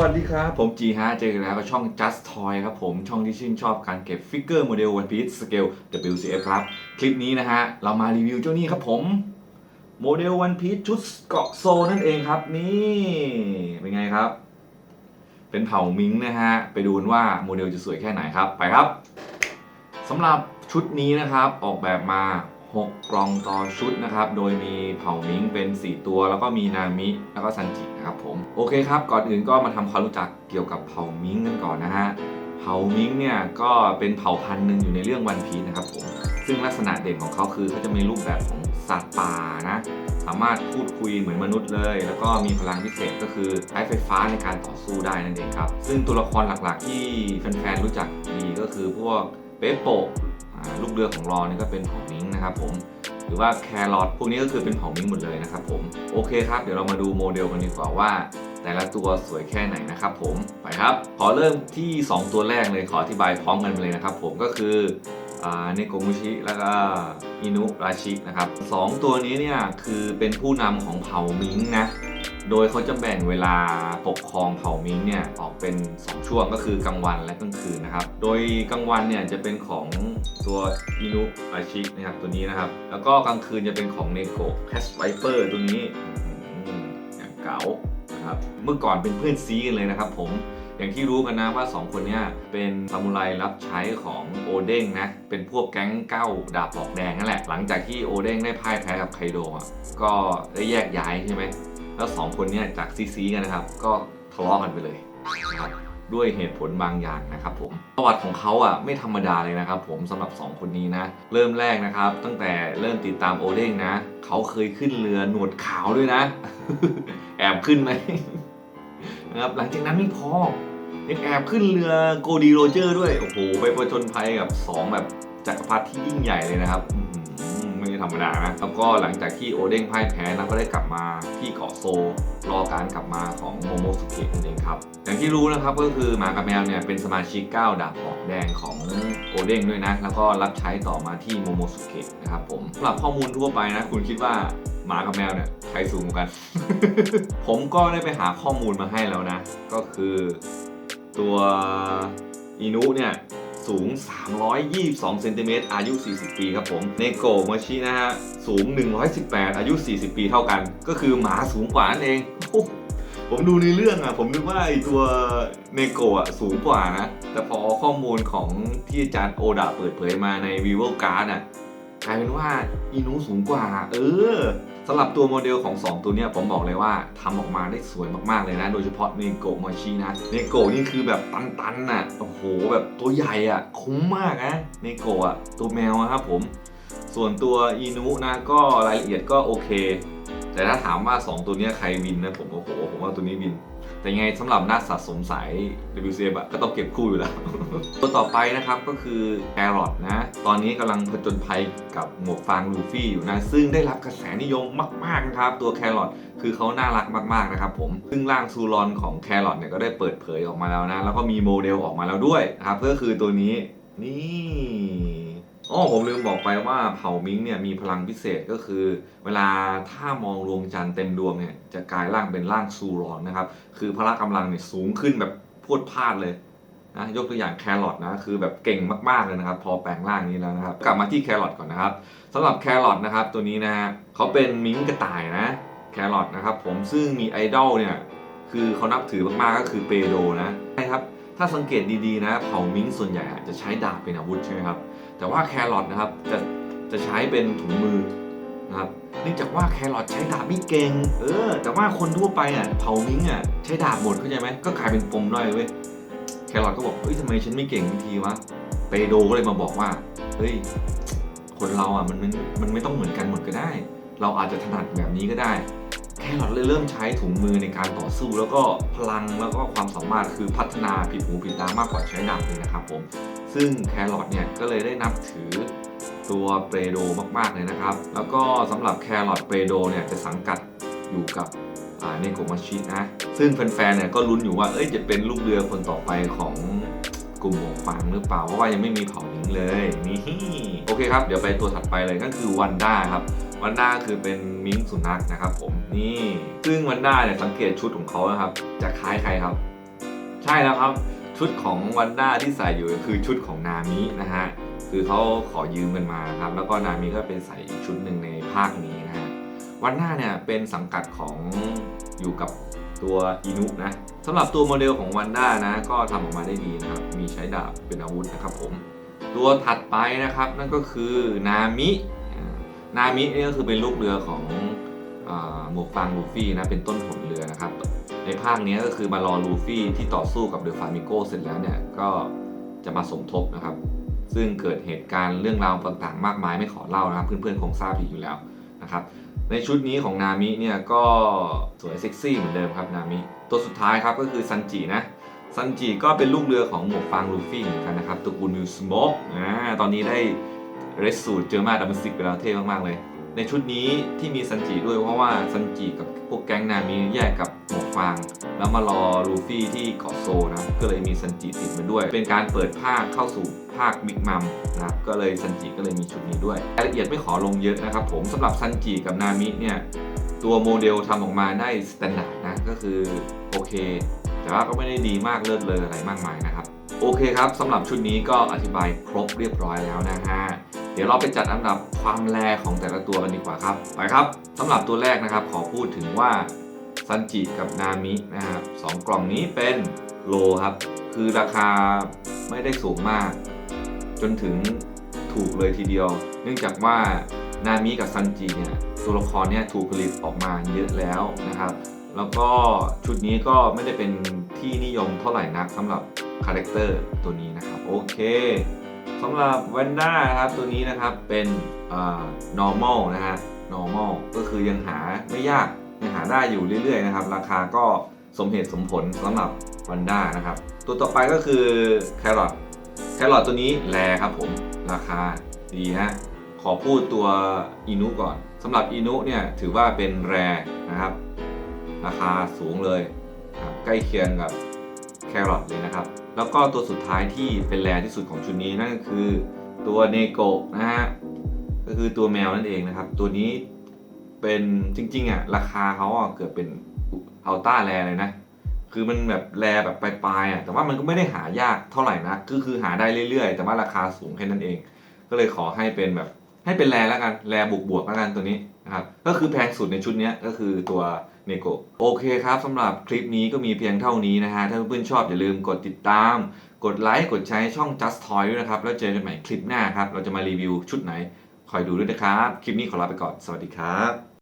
วัสดีครับ ผมจีฮะเจอกันแล้วกับช่อง Just Toy ครับผม ช่องที่ชื่นชอบการเก็บฟิกเกอร์โมเดล One Piece Scale WCF ครับ คลิปนี้นะฮะ เรามารีวิวเจ้านี่ครับผม โมเดล One Piece ชุดเกาะโซนั่นเองครับ นี่ เป็นไงครับ เป็นเผ่ามิงนะฮะ ไปดูกันว่าโมเดลจะสวยแค่ไหนครับ ไปครับสำหรับชุดนี้นะครับออกแบบมา 6 กล่องต่อชุดนะครับ โดยมีเผ่ามิงเป็น 4 ตัว แล้วก็มีนามิ แล้วก็ซันจินะครับผม โอเคครับ ก่อนอื่นก็มาทำความรู้จักเกี่ยวกับเผ่ามิงกันก่อนนะฮะ เผ่ามิงเนี่ยก็เป็นเผ่าพันธุ์หนึ่งอยู่ในเรื่องวันพีนะครับผม ซึ่งลักษณะเด่นของเขาคือเขาจะมีรูปแบบของสัตว์ป่านะ สามารถพูดคุยเหมือนมนุษย์เลย แล้วก็มีพลังพิเศษก็คือใช้ไฟฟ้าในการต่อสู้ได้นั่นเองครับ ซึ่งตัวละครหลักๆ ที่แฟนๆรู้จักดีก็คือพวกเปโปะลูกเรือของรอนี่ก็เป็นเผ่ามิ งนะครับผมหรือว่าแครอทพวกนี้ก็คือเป็นเผ่ามิงหมดเลยนะครับผมโอเคครับเดี๋ยวเรามาดูโมเดลกันดีกว่าว่า แต่ละตัวสวยแค่ไหนนะครับผมไปครับขอเริ่มที่ 2 ตัวแรกเลยขออธิบายพร้อมกันไปเลยนะครับผมก็คือเนโกมุชิแล้วก็อินุราชินะครับสองตัวนี้เนี่ยคือเป็นผู้นำของเผ่ามิงนะ โดยเขาจะแบ่งเวลาปกครองเผ่ามิงเนี่ยออกเป็น 2 ช่วงก็คือกลางวันและกลางคืนนะครับ โดยกลางวันเนี่ยจะเป็นของตัวอินุอาชินะครับตัวนี้นะครับ แล้วก็กลางคืนจะเป็นของเนโกะแคสไวเปอร์ตัวนี้อย่างเก๋านะครับเมื่อก่อนเป็นเพื่อนซีกันเลยนะครับผมอย่างที่รู้กันนะว่า 2 คนเนี้เป็นซามูไรรับใช้ของโอเด้งนะ เป็นพวกแก๊งเก้าดาบหอกแดงนั่นแหละ หลังจากที่โอเด้งได้พ่ายแพ้กับไคโดะก็ได้แยกย้ายใช่ไหม แล้วสองคนเนี้จากซีซีกันนะครับ ก็ทะเลาะกันไปเลยนะครับด้วยเหตุผลบางอย่างนะครับผมประวัติของเขาอะไม่ธรรมดาเลยนะครับ ผมสำหรับ 2 คนนี้นะ เริ่มแรกนะครับ ตั้งแต่เริ่มติดตามโอเด้งนะ เขาเคยขึ้นเรือหนวดขาวด้วยนะ แอบขึ้นไหมนะครับหลังจากนั้นไม่พอยังแอบขึ้นเรือโกดีโรเจอร์ด้วย โอ้โห ไปประจนภัยกับ 2 แบบจักรพรรดิที่ยิ่งใหญ่เลยนะครับ ธรรมดานะ แล้วก็หลังจากที่โอเด้งพ่ายแพ้นะก็ได้กลับมาที่เกาะโซรอการกลับมาของโมโมสุเกะนั่นเองครับ อย่างที่รู้นะครับก็คือหมากับแมวเนี่ยเป็นสมาชิก9ดาบหอกแดงของโอเด้งด้วยนะ แล้วก็รับใช้ต่อมาที่โมโมสุเกะนะครับผมสำหรับข้อมูลทั่วไปนะ คุณคิดว่าหมากับแมวเนี่ยใครสูงกัน ผมก็ได้ไปหาข้อมูลมาให้แล้วนะ ก็คือตัวอินุเนี่ย สูง 322เซนติเมตรอายุ 40 ปีครับผมเนโกะมาชินะฮะสูง 118 อายุ 40 ปีเท่ากัน ก็คือหมาสูงกว่านั่นเองผมดูในเรื่องอะ ผมนึกว่าไอตัวเนโกะอะสูงกว่านะ แต่พอข้อมูลของที่อาจารย์โอดะเปิดเผยมาใน vivo card อะกลายเป็นว่าอินุสูงกว่า เออ สำหรับตัวโมเดลของ 2 ตัวเนี้ยผมบอกเลยว่าทำออกมาได้สวยมากๆเลยนะ โดยเฉพาะเนโกะมอชินะเนโกะนี่คือแบบตันๆน่ะโอ้โหแบบตัวใหญ่อะคุ้มมากนะเนโกะอะตัวแมวอะครับผม ส่วนตัวอีนุนะก็รายละเอียดก็โอเค แต่ถ้าถามว่า 2 ตัวนี้ใครวินนะผมโอ้โหผมว่าตัวนี้วิน แต่ยังไงสำหรับนักสะสมสาย WCF อะก็ต้องเก็บคู่อยู่แล้ว ตัวต่อไปนะครับก็คือแครอทนะ ตอนนี้กำลังผจญภัยกับหมวกฟางลูฟี่อยู่นะ ซึ่งได้รับกระแสนิยมมาก ๆ นะครับ ตัวแครอทคือเขาน่ารักมาก ๆ นะครับผม ซึ่งร่างซูรอนของแครอทเนี่ยก็ได้เปิดเผยออกมาแล้วนะ แล้วก็มีโมเดลออกมาแล้วด้วยนะครับก็คือตัวนี้นี่ อ๋อผมลืมบอกไปว่าเผ่ามิงเนี่ยมีพลังพิเศษก็คือ เวลาถ้ามองดวงจันทร์เต็มดวงเนี่ยจะกลายร่างเป็นร่างซูรอนนะครับ คือพละกำลังเนี่ยสูงขึ้นแบบพรวดพลาดเลยนะยกตัวอย่างแครอทนะคือแบบเก่งมากๆเลยนะครับ พอแปลงร่างนี้แล้วนะครับกลับมาที่แครอทก่อนนะครับสำหรับแครอทนะครับตัวนี้นะฮะเขาเป็นมิงกระต่ายนะแครอทนะครับผมซึ่งมีไอดอลเนี่ยคือเขานับถือมากๆก็คือเปโดนะใช่ครับถ้าสังเกตดีๆนะเผ่ามิงส่วนใหญ่จะใช้ดาบเป็นอาวุธใช่ไหมครับ แต่ว่าแครอทนะครับจะจะใช้เป็นถุงมือนะครับเนื่องจากว่าแครอทใช้ดาบไม่เก่งเออ แต่ว่าคนทั่วไปอะเผามิงอะใช้ดาบหมดเข้าใจไหมก็กลายเป็นปมด้อยเว้ยแครอทก็บอกเฮ้ยทำไมฉันไม่เก่งวิธีวะเปโดก็เลยมาบอกว่าเฮ้ยคนเราอะมันมันมันไม่ต้องเหมือนกันหมดก็ได้ เราอาจจะถนัดแบบนี้ก็ได้ แครอทเลยเริ่มใช้ถุงมือในการต่อสู้ แล้วก็พลังแล้วก็ความสามารถคือพัฒนาผิดหูผิดตามากกว่าใช้ดาบเลยนะครับผม ซึ่งแครอทเนี่ยก็เลยได้นับถือตัวเปโดมาก ๆ เลยนะครับ แล้วก็สำหรับแครอทเปโดเนี่ยจะสังกัดอยู่กับเนโกมาชินะ ซึ่งแฟนๆเนี่ยก็ลุ้นอยู่ว่า เอ้ยจะเป็นลูกเรือคนต่อไปของกลุ่มหมวกฟางหรือเปล่า เพราะว่ายังไม่มีเผ่าหญิงเลย นี่ โอเคครับ เดี๋ยวไปตัวถัดไปเลยก็คือวันด้าครับ วันด้าคือเป็นมิงสุนัขนะครับผม นี่ ซึ่งวันด้าเนี่ยสังเกตชุดของเขานะครับ จะคล้ายใครครับ ใช่แล้วครับ ชุดของวันด้าที่ใส่อยู่คือชุดของนามินะฮะคือเขาขอยืมกันมาครับแล้วก็นามิก็เป็นใส่ชุดหนึ่งในภาคนี้นะฮะวันด้าเนี่ยเป็นสังกัดของอยู่กับตัวอินุนะสำหรับตัวโมเดลของวันด้านะก็ทำออกมาได้ดีนะครับมีใช้ดาบเป็นอาวุธนะครับผมตัวถัดไปนะครับนั่นก็คือนามินามินี่ก็คือเป็นลูกเรือของหมวกฟางลูฟี่นะเป็นต้นผลเรือนะครับ ในภาคนี้ก็คือมารอลูฟี่ที่ต่อสู้กับเดอะฟามิโกเสร็จแล้วเนี่ยก็จะมาสมทบนะครับ ซึ่งเกิดเหตุการณ์เรื่องราวต่างๆ มากมายไม่ขอเล่านะครับ เพื่อนๆคงทราบดีอยู่แล้วนะครับ ในชุดนี้ของนามิเนี่ยก็สวยเซ็กซี่เหมือนเดิมครับนามิตัวสุดท้ายครับก็คือซันจินะซันจิก็เป็นลูกเรือของหมวกฟางลูฟี่เหมือนกันนะครับตระกูลมิวสโมกอ่าตอนนี้ได้เรสสูตรเจอมาดัมซิกไปแล้วเท่มากๆเลย ในชุดนี้ที่มีซันจิด้วยเพราะว่าซันจิกับพวกแก๊งนามิแยกกับหมวกฟาง แล้วมารอลูฟี่ที่เกาะโซนะ ก็เลยมีซันจิติดมาด้วย เป็นการเปิดภาคเข้าสู่ภาคบิ๊กมัมนะครับก็เลยซันจิก็เลยมีชุดนี้ด้วยรายละเอียดไม่ขอลงเยอะนะครับผมสำหรับซันจิกับนามิเนี่ยตัวโมเดลทำออกมาได้สแตนดาร์ดนะก็คือโอเค แต่ว่าก็ไม่ได้ดีมากเลิศเลยอะไรมากมายนะครับ โอเคครับสำหรับชุดนี้ก็อธิบายครบเรียบร้อยแล้วนะฮะ เดี๋ยวเราไปจัดอันดับความแรของแต่ละตัวกันดีกว่าครับ ไปครับสำหรับตัวแรกนะครับ ขอพูดถึงว่าซันจิกับนามินะครับสองกล่องนี้เป็นโลครับ คือราคาไม่ได้สูงมาก จนถึงถูกเลยทีเดียว เนื่องจากว่านามิกับซันจิเนี่ยตัวละครเนี่ยถูกผลิตออกมาเยอะแล้วนะครับ แล้วก็ชุดนี้ก็ไม่ได้เป็นที่นิยมเท่าไหร่นักสำหรับคาแรคเตอร์ตัวนี้นะครับ โอเค สำหรับแวนด้านะครับตัวนี้นะครับเป็นอ่า normal นะฮะ normal ก็คือยังหาไม่ยากยังหาได้อยู่เรื่อยๆนะครับ ราคาก็สมเหตุสมผลสำหรับวันด้านะครับ ตัวต่อไปก็คือแครอทแครอทตัวนี้แรครับผมราคาดีฮะขอพูดตัวอินุก่อนสำหรับอินุเนี่ยถือว่าเป็นแรนะครับ ราคาสูงเลย ใกล้เคียงกับแครอทเลยนะครับ แล้วก็ตัวสุดท้ายที่เป็นแรที่สุดของชุดนี้นั่นก็คือตัวเนโกะนะฮะก็คือตัวแมวนั่นเองนะครับ ตัวนี้เป็นจริงๆอะราคาเขาอะเกือบเป็นอัลต้าแรเลยนะ คือมันแบบแรแบบปลายๆอะแต่ว่ามันก็ไม่ได้หายากเท่าไหร่นะก็คือหาได้เรื่อยๆ แต่ว่าราคาสูงแค่นั้นเอง ก็เลยขอให้เป็นแบบให้เป็นแรแล้วกันแรบวกบวกๆแล้วกันตัวนี้นะครับก็คือแพงสุดในชุดนี้ก็คือตัว เมโกโอเคครับสำหรับคลิปนี้ก็มีเพียงเท่านี้นะฮะ ถ้าเพื่อนๆชอบอย่าลืมกดติดตาม กดไลค์ กดแชร์ช่อง Just Toy ด้วยนะครับ แล้วเจอกันใหม่คลิปหน้าครับ เราจะมารีวิวชุดไหน คอยดูด้วยนะครับ คลิปนี้ขอลาไปก่อน สวัสดีครับ